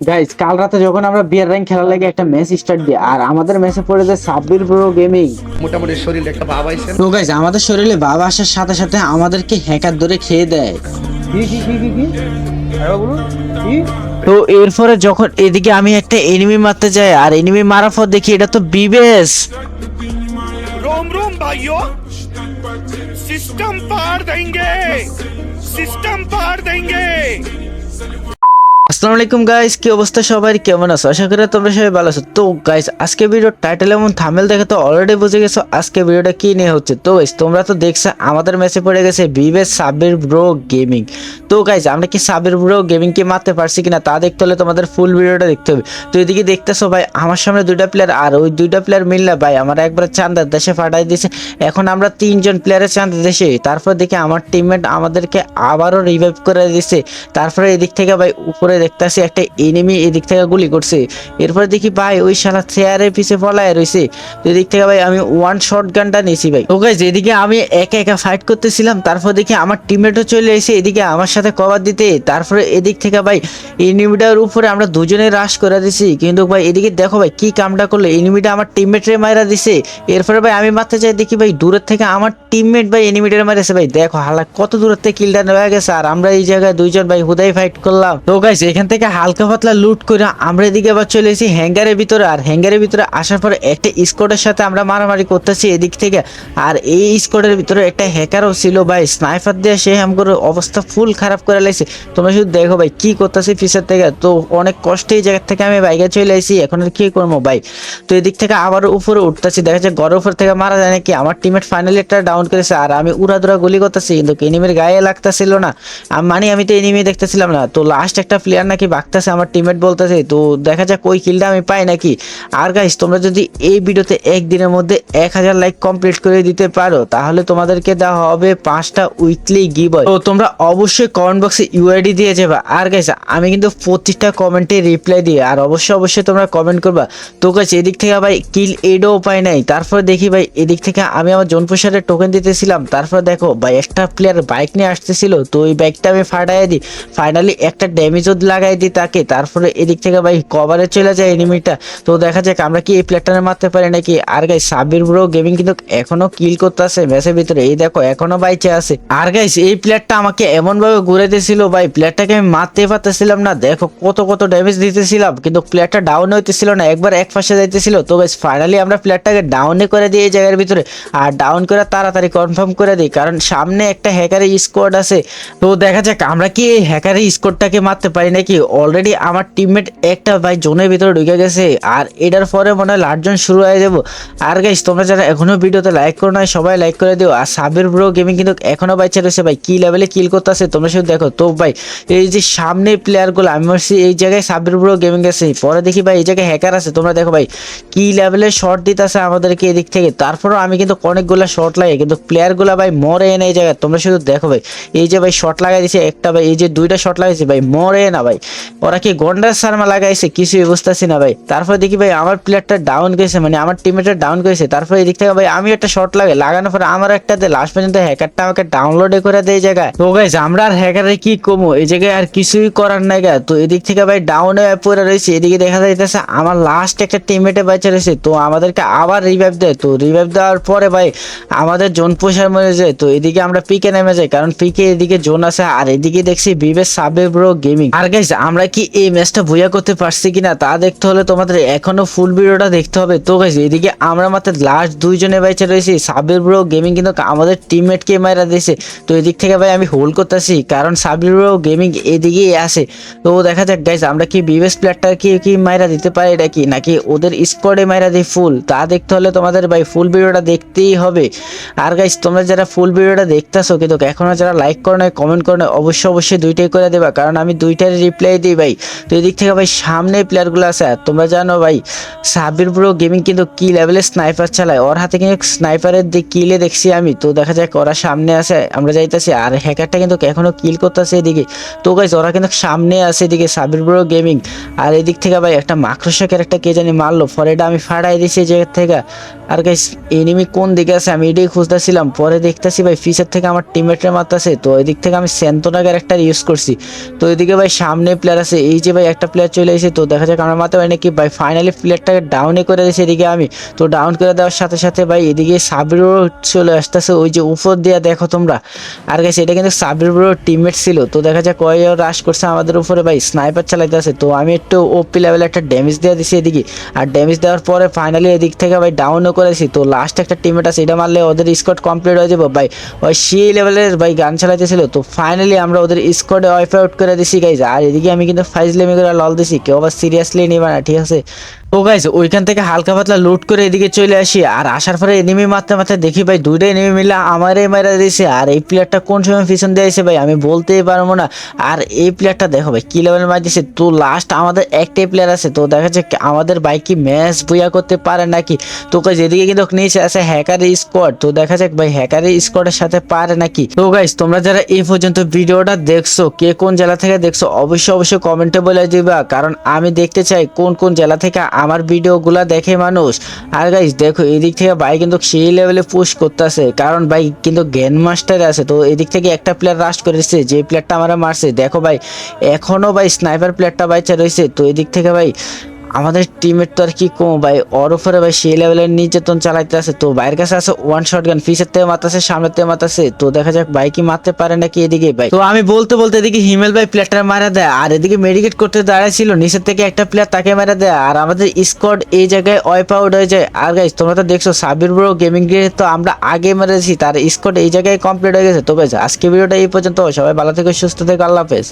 Guys কাল রাতে যখন আমরা বিয়ার র্যাঙ্ক খেলার লাগে একটা ম্যাচ স্টার্ট দিই আর আমাদের ম্যাচে পড়ে যায় সাব্বির ব্রো গেমিং মোটামুটি শরীর একটা বাবা আইছে। তো গাইজ আমাদের শরীরে বাবা আসার সাথে সাথে আমাদেরকে হ্যাকার ধরে খেয়ে দেয়। কি কি কি কি কি? কি? তো এরপরে যখন এদিকে আমি একটা এনিমি মারতে যাই আর এনিমি মারার পর দেখি এটা তো বিবেস। রোম রোম ভাইও সিস্টেম পার দেंगे সিস্টেম পার দেंगे আসসালামু আলাইকুম গাইস কি অবস্থা সবাই? কেমন আছো? আশা করি তোমরা সবাই ভালো আছো। তো গাইস আজকে ভিডিও টাইটেল এবং থামেল দেখে তো অলরেডি বুঝে গেছো আজকে ভিডিওটা কি নিয়ে হচ্ছে। তো গাইস তোমরা তো দেখছ, আমাদের ম্যাচে পড়ে গেছে বিবেস সাবির ব্রো গেমিং তো গাইস আমরা কি সাবির ব্রো গেমিং কে মারতে পারছি কিনা তা দেখতে হলে তোমাদের ফুল ভিডিওটা দেখতে হবে। তো, এদিকে দেখতেছো ভাই, আমার সামনে দুইটা প্লেয়ার আর ওই দুইটা প্লেয়ার মিললে ভাই, আমার একবার চান্দার দেশে ফাটাই দিয়েছে এখন আমরা তিনজন প্লেয়ারের চান্দার দেশে, তারপর দেখি আমার টিমমেট আমাদেরকে আবারও রিভাইভ করে দিছে। তারপরে এদিক থেকে ভাই, উপরে দেখতেছি একটা এনিমি এদিক থেকে গুলি করছে। এরপর দেখি ভাই, ওই শালা চেয়ারের পিছে পলায় রয়েছে এদিক থেকে ভাই, আমি ওয়ান শর্ট গানটা নিয়েছি ভাই গাইজ এদিকে আমি একা একা ফাইট করতেছিলাম, তারপর দেখি আমার টিমমেটও চলে এসে এদিকে আমার সাথে কভার দিতে। তারপরে এদিক থেকে ভাই এনিমিটার উপরে আমরা দুজনে রাশ করে দিছি। কিন্তু ভাই, এদিকে দেখো ভাই, কি কামটা করল। এনিমিটা আমার টিমমেটরে মারা দিছে। এরপরে ভাই, আমি মারতে চাই দেখি ভাই, দূরের থেকে আমার টিমমেট ভাই এনিমিটারে মারেছে ভাই। দেখো, হালা, কত দূরের থেকে কিলটা নেওয়া গেছে। আর আমরা এই জায়গায় দুইজন ভাই হুদাই ফাইট করলাম। তো গাইস এখান থেকে হালকা পাতলা লুট করে আমরা এদিকে আবার চলে এসেছি হ্যাঙ্গারের ভিতরে। আর হ্যাঙ্গারের ভিতরে আসার পরে একটা স্কোয়াডের সাথে আমরা মারামারি করতেছি এদিক থেকে। আর এই স্কোয়াডের ভিতরে একটা হ্যাকারও ছিল ভাই স্নাইফার দিয়ে সে আমগর অবস্থা ফুল খারাপ করে লাগছে তোমরা শুধু দেখো ভাই, কি করতেছি পিছের থেকে। তো অনেক কষ্টে এই জায়গা থেকে আমি বাইকে চলে আসি এখন আর কি করব ভাই? তো এদিক থেকে আবার উপরে উঠতেছি, দেখা যাচ্ছে ঘরের উপর থেকে মারা যায় নাকি। আমার টিমের ফাইনালি একটা ডাউন করেছে, আর আমি উড়াদুরা গুলি করতেছি, কিন্তু এনিমির গায়ে লাগতেছিল না। মানে আমি তো এনিমি দেখতেছিলাম না। তো লাস্ট একটা প্লেয়ার নাকি বাগতেছে, আমার টিমমেট বলতেছে, তো দেখা যাক ওই কিলটা আমি পাই নাকি? আর গাইস তোমরা যদি এই ভিডিওতে একদিনের মধ্যে এক হাজার লাইক কমপ্লিট করে দিতে পারো, তাহলে তোমাদেরকে দেওয়া হবে পাঁচটা উইকলি গিভ তো তোমরা অবশ্যই কমেন্ট বক্সে ইউআইডি দিয়ে যাবে। আর গাইস আমি কিন্তু প্রতিটা কমেন্টে রিপ্লাই দিই, আর অবশ্যই অবশ্যই তোমরা কমেন্ট করবা। তো গাইস এদিক থেকে ভাই কিল এডও উপায় নাই। তারপর দেখি ভাই, এদিক থেকে আমি আমার জোনপুষারের টোকেন দিতেছিলাম। তারপর দেখো ভাই, একটা প্লেয়ার বাইক নিয়ে আসতেছিল, তো ওই বাইকটা আমি ফাটাই দিই। ফাইনালি একটা ড্যামেজও লাগাই দিই তাকে। তারপরে এদিক থেকে ভাই কভারে চলে যায় এনিমিটা তো দেখা যাক আমরা কি এই প্লেয়ারটা মারতে পারি নাকি। আর গাই সাবির ব্রো গেমিং কিন্তু এখনও কিল করতেছে ম্যাচের ভিতরে। এই দেখো, এখনও বাইচে আছে। আর গাইস এই প্লেয়ারটা আমাকে এমন ভাবে ঘুরে দিয়েছিল ভাই প্লেয়ারটাকে আমি মারতে পারতেছিলাম না। দেখো কত কত ড্যামেজ দিতেছিলাম, কিন্তু প্লেয়ারটা ডাউন হইতেছিল না, একবার এক পাশে যাইতেছিল। তো গাইস ফাইনালি আমরা প্লেয়ারটাকে ডাউনে করে দিই এই জায়গার ভিতরে। আর ডাউন করে তাড়াতাড়ি কনফার্ম করে দিই, কারণ সামনে একটা হ্যাকারের স্কোয়াড আছে। তো দেখা যাক আমরা কি এই হ্যাকারের স্কোয়াডটাকে মারতে পারি নাকি অলরেডি আমার টিমমেট একটা ভাই জোনের ভিতরে ঢুকে গেছে? আর এটার পরে মনে হয় লাটজন শুরু হয়ে যাব। আর গাইস তোমরা যারা এখনও ভিডিওতে লাইক করো না সবাই লাইক করে দিও। আর সাবির ব্রো গেমিং কিন্তু এখনও বাইচে রয়েছে ভাই। কি লেভেলে কিল করতেছে, তোমরা শুধু দেখো। তো ভাই, এই যে সামনে প্লেয়ারগুলো আমি বলছি এই জায়গায় সাবির ব্রো গেমিং আছে। পরে দেখি ভাই, এই জায়গায় হ্যাকার আছে। তোমরা দেখো ভাই, কি লেভেলে শর্ট দিতেছে আমাদেরকে এদিক থেকে। তারপরেও আমি কিন্তু অনেকগুলো শর্ট লাগে কিন্তু প্লেয়ারগুলো ভাই মরে না এই জায়গায়। তোমরা শুধু দেখো ভাই, এই যে ভাই শর্ট লাগাই দিছে, একটা ভাই, এই যে দুইটা শর্ট লাগাইছে, ভাই মরে না। ভাই? ওরা কি গন্ডার সারমা লাগাইছে? কিছুই বুঝতেছি না ভাই। তারপর দেখি ভাই, আমার প্লেয়ারটা ডাউন করেছে মানে আমার টিমেটা ডাউন করেছে তারপর এদিক থেকে ভাই আমি একটা শর্ট লাগে লাগানোর পরে আমার একটা লাস্ট পর্যন্ত হ্যাকারটা আমাকে ডাউনলোডে করে দেয় জায়গায়। তো গাইজ আমরা আর হ্যাকারে কি কমো এই জায়গায় আর কিছুই করার নাই গা। তো এদিক থেকে ভাই ডাউনে পড়ে রয়েছে। এদিকে দেখা যাইতেছে, আমার লাস্ট একটা টিমমেটে বেঁচে রয়েছে। তো আমাদেরকে আবার রিভাইভ দেয়। তো রিভাইভ দেওয়ার পরে ভাই, আমাদের জোন পোষার মরে যায়। তো এদিকে আমরা পিকে নেমে যাই, কারণ পিকে এদিকে জোন আছে। আর এদিকে দেখছি বিবেশ সাবে ব্রো গেমিং আর গাইজ আমরা কি এই ম্যাচটা ভুয়া করতে পারছি কিনা তা দেখতে হলে তোমাদের এখনও ফুল ভিডিওটা দেখতে হবে। তো গাইজ এদিকে আমরা মাত্র লাস্ট দুইজনে বেঁচে রয়েছি সাবির ব্রো গেমিং কিন্তু আমাদের টিমমেটকে মারা দিয়েছে। তো এদিক থেকে ভাই আমি হোল্ড করতেছি, কারণ সাবির ব্রো গেমিং এদিকেই আসে তো দেখা যাক গাইজ আমরা কি বিবেশ প্লেয়ারটা কি কি মাইরা দিতে পারি নাকি নাকি ওদের স্কোয়াডে মাইরা দিই ফুল তা দেখতে হলে তোমাদের ভাই ফুল ভিডিওটা দেখতেই হবে। আর গাইজ তোমরা যারা ফুল ভিডিওটা দেখতেছো, কিন্তু এখনও যারা লাইক করো না কমেন্ট করো না অবশ্যই অবশ্যই দুইটাই করে দেবা। কারণ আমি দুইটার রিপ্লাই দিই ভাই। তো এদিক থেকে ভাই সামনে প্লেয়ারগুলো আছে। তোমরা জানো ভাই সাবির ব্রো গেমিং কিন্তু কি লেভেলে স্নাইপার চালায়? ওর হাতে কিন্তু স্নাইপারের কিলে দেখছি আমি। তো দেখা যাক ওরা সামনে আছে, আমরা যাইতেছি। আর হ্যাকারটা কিন্তু এখনও কিল করতেছে এদিকে। তো গাইজ ওরা কিন্তু সামনে আছে এদিকে সাবির ব্রো গেমিং আর এদিক থেকে ভাই একটা মাকড়সাকের একটা কে জানি মারলো। ফরেটা আমি ফাড়াই দিছি জায়গা থেকে। আর গাইস এনিমি কোন দিকে আছে? আমি এটাই খুঁজতেছিলাম। পরে দেখতেছি ভাই ফিচার থেকে আমার টিমমেটের মারতেছে। তো ওই দিক থেকে আমি স্যান্তনা ক্যারেক্টার ইউজ করছি। তো ওইদিকে ভাই, সামনে প্লেয়ার আছে। এই যে ভাই, একটা প্লেয়ার চলে এসেছে। তো দেখা যাক আমার মাথায় হয় নাকি? ভাই ফাইনালি প্লেয়ারটাকে ডাউনে করে দিয়েছে এদিকে আমি। তো ডাউন করে দেওয়ার সাথে সাথে ভাই, এদিকে সাবিরও চলে আসতেছে। ওই যে উপর দিয়ে দেখো তোমরা। আর গেছে এটা কিন্তু সাবির ব্রোর টিমমেট ছিল। তো দেখা যাক কয় রাশ করছে আমাদের উপরে ভাই। স্নাইপার চালাইতেছে। তো আমি একটু ওপি লেভেলে একটা ড্যামেজ দিয়ে দিছি এদিকে। আর ড্যামেজ দেওয়ার পরে ফাইনালি এদিক থেকে ভাই ডাউনও করেছি। তো লাস্ট একটা টিমেট আছে, এটা মারলে ওদের স্কোয়াড কমপ্লিট হয়ে যাবে। ভাই, ওই সি লেভেলের ভাই গান চালাইতেছিল। তো ফাইনালি আমরা ওদের স্কোয়াডে ওয়াইফ আউট করে দিছি গাইজ আর এদিকে আমি কিন্তু ফাইজলে করে লল দিছি, কেউ আবার সিরিয়াসলি নেবে না, ঠিক আছে? তো গাইজ ওইখান থেকে হালকা পাতলা লুট করে এদিকে চলে আসি। আর আসার পরে এনিমি মারতে মারতে দেখি ভাই, দুইটা এনিমি মিলে আমারে মেরে দিয়েছে আর এই প্লেয়ারটা কোন সময় পিছন দিয়ে দিয়েছে ভাই, আমি বলতেই পারব না। আর এই প্লেয়ারটা দেখো ভাই, কি লেভেল মার দিয়েছে তো লাস্ট আমাদের একটাই প্লেয়ার আছে। তো দেখা যাচ্ছে আমাদের বাইক কি ম্যাচ বুয়া করতে পারে নাকি? তো গাইজ এদিকে কিন্তু নিচে আছে হ্যাকারের স্কোয়াড তো দেখা যাক ভাই হ্যাকারের স্কোয়াডের সাথে পারে নাকি? তো গাইজ তোমরা যারা এই পর্যন্ত ভিডিওটা দেখছ, কে কোন জেলা থেকে দেখছ, অবশ্যই অবশ্যই কমেন্টে বলে দিবা। কারণ আমি দেখতে চাই কোন কোন জেলা থেকে আমার ভিডিওগুলা দেখে মানুষ। আর গাইজ দেখো, এদিক থেকে ভাই কিন্তু সেই লেভেলে পুশ করতেছে। কারণ ভাই কিন্তু গ্যান মাস্টার আছে। তো এদিক থেকে একটা প্লেয়ার রাশ করেছে, যে প্লেয়ারটা আমরা মারছে। দেখো ভাই এখনও ভাই স্নাইপার প্লেয়ারটা বাইচা রয়েছে তো এদিক থেকে ভাই আমাদের টিমের তো আর কি কম ভাই। ওর উপরে ভাই সেই লেভেলের নির্যাতন চালাইতে আছে। তো ভাইয়ের কাছে আছে ওয়ান শট গান ফিসের থেকে মারতেছে, সামনের থেকে মারতেছে। তো দেখা যাক ভাই কি মারতে পারে নাকি এদিকে ভাই। তো আমি বলতে বলতে এদিকে হিমেল ভাই প্লেয়ারটা মারা দেয়। আর এদিকে মেডিকেট করতে দাঁড়াইছিল, নিচের থেকে একটা প্লেয়ার তাকে মারা দেয়। আর আমাদের স্কোয়াড এই জায়গায় ওয়াইপ আউট হয়ে যায়। আর গাইজ তোমরা তো দেখছ, সাবির ব্রো গেমিং গ্রে তো আমরা আগে মেরেছি। তার স্কোয়াড এই জায়গায় কমপ্লিট হয়ে গেছে। তো গাইজ আজকে ভিডিওটা এই পর্যন্ত। সবাই ভালো থেকে, সুস্থ থেকে, আল্লাহ হাফেজ।